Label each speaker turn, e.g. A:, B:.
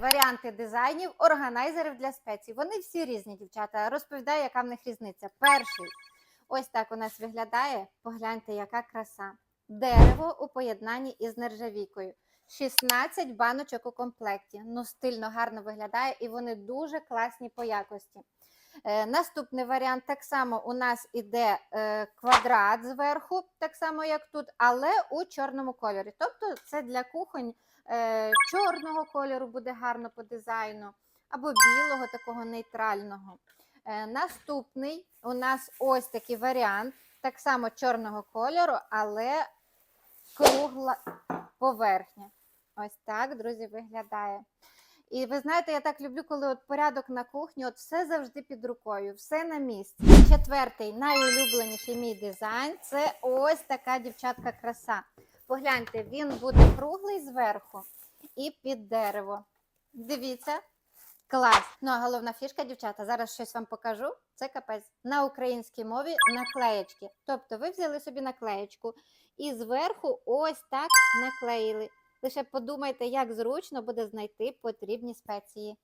A: Варіанти дизайнів, органайзерів для спецій. Вони всі різні, дівчата. Розповідаю, яка в них різниця. Перший. Ось так у нас виглядає. Погляньте, яка краса. Дерево у поєднанні із нержавійкою. 16 баночок у комплекті. Ну, стильно гарно виглядає, і вони дуже класні по якості. Е, наступний варіант так само у нас іде е, квадрат зверху, так само як тут, але у чорному кольорі. Тобто це для кухонь е, чорного кольору буде гарно по дизайну, або білого, такого нейтрального. Наступний у нас ось такий варіант, так само чорного кольору, але кругла поверхня. Ось так, друзі, виглядає. І ви знаєте, я так люблю, коли от порядок на кухні, от все завжди під рукою, все на місці. Четвертий, найулюбленіший мій дизайн це ось така дівчатка краса. Погляньте, він буде круглий зверху і під дерево. Дивіться, клас. Ну а головна фішка, дівчата, зараз щось вам покажу. Це капець на українській мові наклеєчки. Тобто ви взяли собі наклеєчку і зверху ось так наклеїли. Лише подумайте, як зручно буде знайти потрібні спеції.